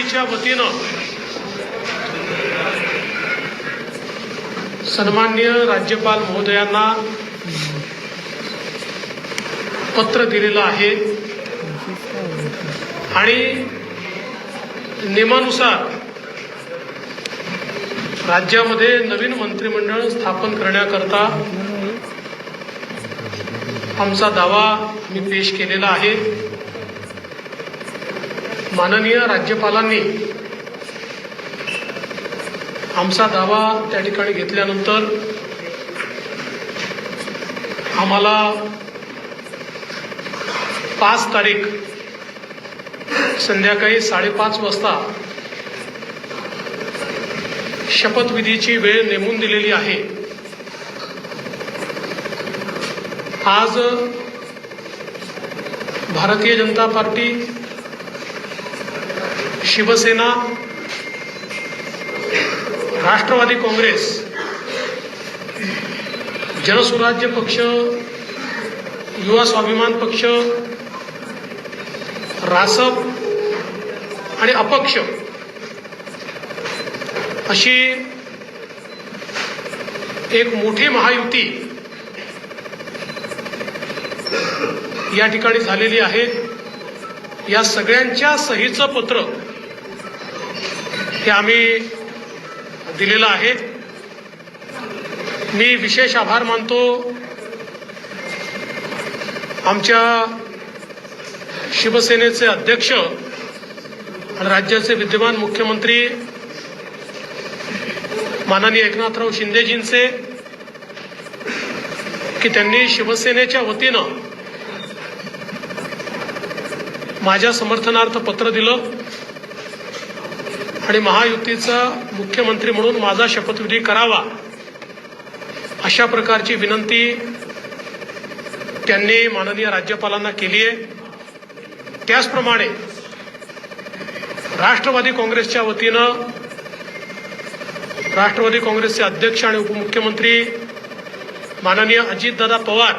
महायुतीच्या वतीनं सन्मान्य राज्यपाल महोदयांना पत्र दिलेलं आहे. आणि नियमानुसार राज्यामध्ये नवीन मंत्रिमंडळ स्थापन करण्याकरता आमचा दावा मी पेश केलेला आहे. माननीय राज्यपालांनी आमचा दावा त्या ठिकाणी घेतल्यानंतर आम्हाला पाच तारीख संध्याकाळी साडेपाच वाजता शपथविधीची वेळ नेमून दिलेली आहे. आज भारतीय जनता पार्टी शिवसेना राष्ट्रवादी काँग्रेस जनसुराज्य पक्ष युवा स्वाभिमान पक्ष रासप आणि अपक्ष अशी एक मोठी महायुती या ठिकाणी झालेली आहे. या सगळ्यांच्या सहीचं पत्र हे आम्ही दिलेलं आहे. मी विशेष आभार मानतो आमच्या शिवसेनेचे अध्यक्ष आणि राज्याचे विद्यमान मुख्यमंत्री माननीय एकनाथराव शिंदेजींचे की त्यांनी शिवसेनेच्या वतीनं माझ्या समर्थनार्थ पत्र दिलं. आणि महायुतीचा मुख्यमंत्री म्हणून माझा शपथविधी करावा अशा प्रकारची विनंती त्यांनी माननीय राज्यपालांना केली आहे. त्याचप्रमाणे राष्ट्रवादी काँग्रेसच्या वतीनं राष्ट्रवादी काँग्रेसचे अध्यक्ष आणि उपमुख्यमंत्री माननीय अजितदादा पवार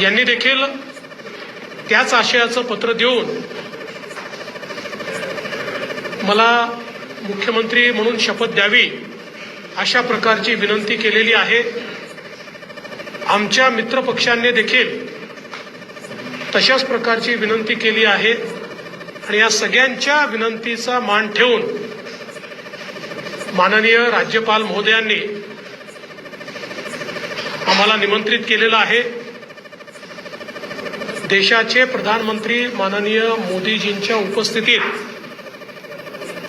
यांनी देखील त्याच आशयाचं पत्र देऊन मला मुख्यमंत्री म्हणून शपथ द्यावी अशा प्रकारची विनंती केलेली आहे. आमच्या मित्रपक्षांनी देखील तशाच प्रकारची विनंती केली आहे आणि या सगळ्यांच्या विनंतीचा मान ठेवून माननीय राज्यपाल महोदयांनी आम्हाला निमंत्रित केलेलं आहे. देशाचे प्रधानमंत्री माननीय मोदीजींच्या उपस्थितीत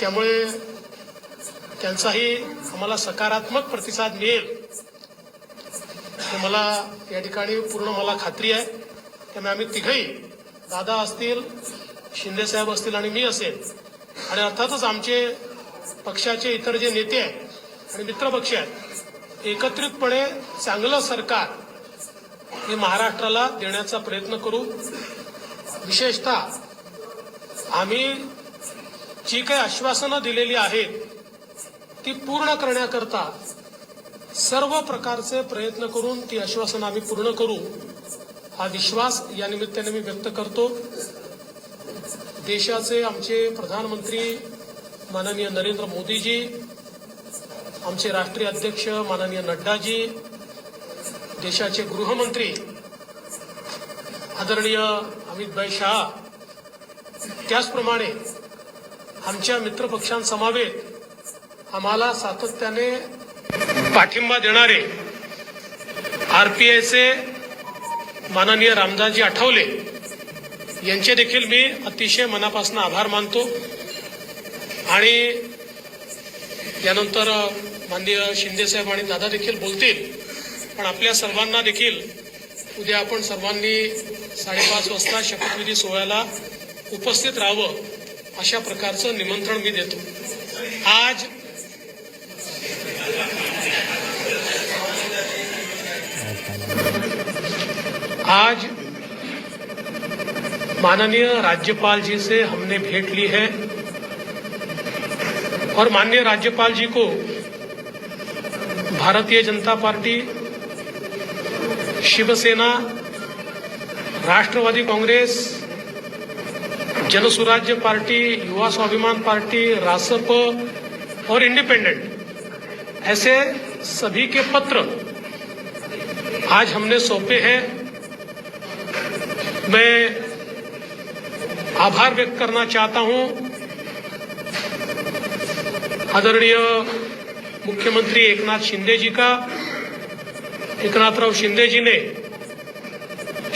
त्यामुळे त्यांचाही आम्हाला सकारात्मक प्रतिसाद मिळेल. मला या ठिकाणी पूर्ण मला खात्री आहे. त्यामुळे आम्ही तिघही दादा असतील शिंदेसाहेब असतील आणि मी असेल आणि अर्थातच आमचे पक्षाचे इतर जे नेते आहेत आणि मित्रपक्ष आहेत एकत्रितपणे चांगलं सरकार हे महाराष्ट्राला देण्याचा प्रयत्न करू. विशेषतः आम्ही जी काही आश्वासनं दिलेली आहेत ती पूर्ण करण्याकरता सर्व प्रकारचे प्रयत्न करून ती आश्वासनं आम्ही पूर्ण करू. हा विश्वास या निमित्ताने मी व्यक्त करतो. देशाचे आमचे प्रधानमंत्री माननीय नरेंद्र मोदीजी आमचे राष्ट्रीय अध्यक्ष माननीय नड्डाजी देशाचे गृहमंत्री आदरणीय अमितभाई शहा त्याचप्रमाणे आमच्या मित्रपक्षांसमावेत आम्हाला सातत्याने पाठिंबा देणारे आरपीआयचे माननीय रामदासजी आठवले यांचे देखील मी अतिशय मनापासून आभार मानतो. आणि यानंतर माननीय शिंदेसाहेब आणि दादा देखील बोलतील. पण आपल्या सर्वांना देखील उद्या आपण सर्वांनी साडेपाच वाजता शपथविधी सोहळ्याला उपस्थित राहावं. अशा प्रकारचं निमंत्रण मी देतो. आज आज माननीय राज्यपाल जी से हमने भेंट ली है और माननीय राज्यपाल जी को Bharatiya Janata party, Shiv Sena, Rashtrawadi Congress Jansurajya party, Yuva Swabhiman party Rasap और इंडिपेंडेंट, ऐसे सभी के पत्र आज हमने सौंपे हैं। मैं आभार व्यक्त करना चाहता हूँ। आदरणीय मुख्यमंत्री एकनाथ शिंदे जी का, एकनाथराव शिंदे जी ने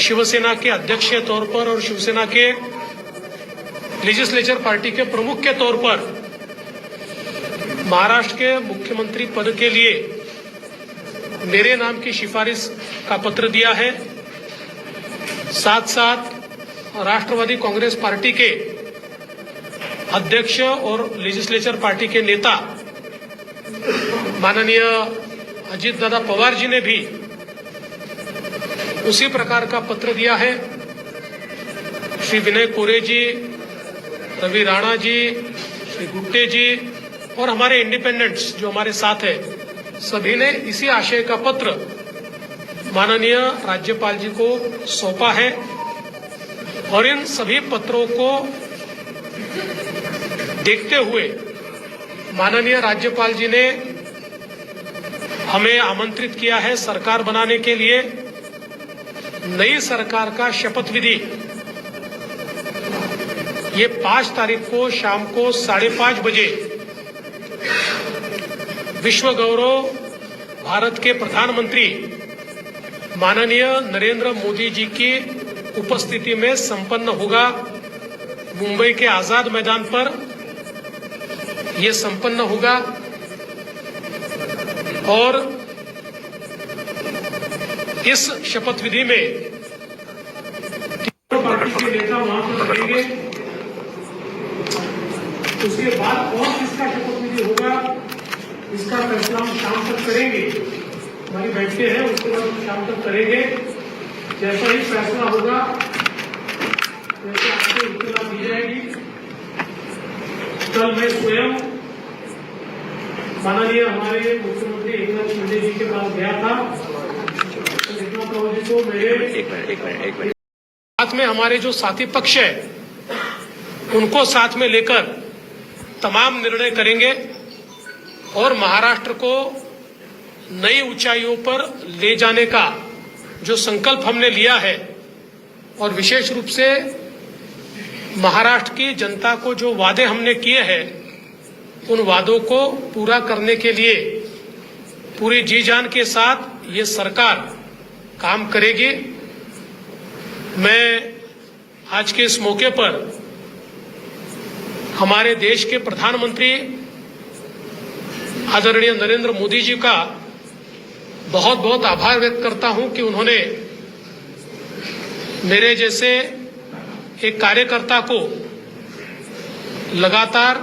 शिवसेना के अध्यक्ष के तौर पर और शिवसेना के लेजिस्लेचर पार्टी के प्रमुख के तौर पर महाराष्ट्र के मुख्यमंत्री पद के लिए मेरे नाम की सिफारिश का पत्र दिया है। साथ साथ राष्ट्रवादी कांग्रेस पार्टी के अध्यक्ष और लेजिस्लेचर पार्टी के नेता माननीय अजीत दादा पवार जी ने भी उसी प्रकार का पत्र दिया है। श्री विनय कोरे जी रवि राणा जी, श्री गुट्टे जी और हमारे इंडिपेंडेंट्स जो हमारे साथ है, सभी ने इसी आशय का पत्र माननीय राज्यपाल जी को सौंपा है और इन सभी पत्रों को देखते हुए माननीय राज्यपाल जी ने हमें आमंत्रित किया है सरकार बनाने के लिए, नई सरकार का शपथ विधि। ये पाँच तारीख को शाम को साढ़े पाँच बजे विश्व गौरव भारत के प्रधानमंत्री माननीय नरेंद्र मोदी जी की उपस्थिति में संपन्न होगा मुंबई के आज़ाद मैदान पर। यह संपन्न होगा। और इस शपथ विधि में पार्टी के नेता वहाँ पर रहेंगे। उसके बाद कौन किसका शपथ विधि होगा इसका फैसला हम शाम तक करेंगे। हमारी बैठकें हैं उसके बाद हम शाम तक करेंगे। जैसा ही फैसला होगा वैसे आपको इतना दी जाएगी। कल मैं स्वयं माननीय हमारे मुख्यमंत्री एक नाथ शिंदे जी के पास गया था। तो जी को मेरे एक मिनट एक मिनट एक मिनट। साथ में हमारे जो साथी पक्ष है उनको साथ में लेकर तमाम निर्णय करेंगे और महाराष्ट्र को नई ऊंचाइयों पर ले जाने का जो संकल्प हमने लिया है और विशेष रूप से महाराष्ट्र की जनता को जो वादे हमने किए हैं, उन वादों को पूरा करने के लिए, पूरी जी जान के साथ ये सरकार काम करेगी। मैं आज के इस मौके पर हमारे देश के प्रधानमंत्री आदरणीय नरेंद्र मोदी जी का बहुत बहुत आभार व्यक्त करता हूँ कि उन्होंने मेरे जैसे एक कार्यकर्ता को लगातार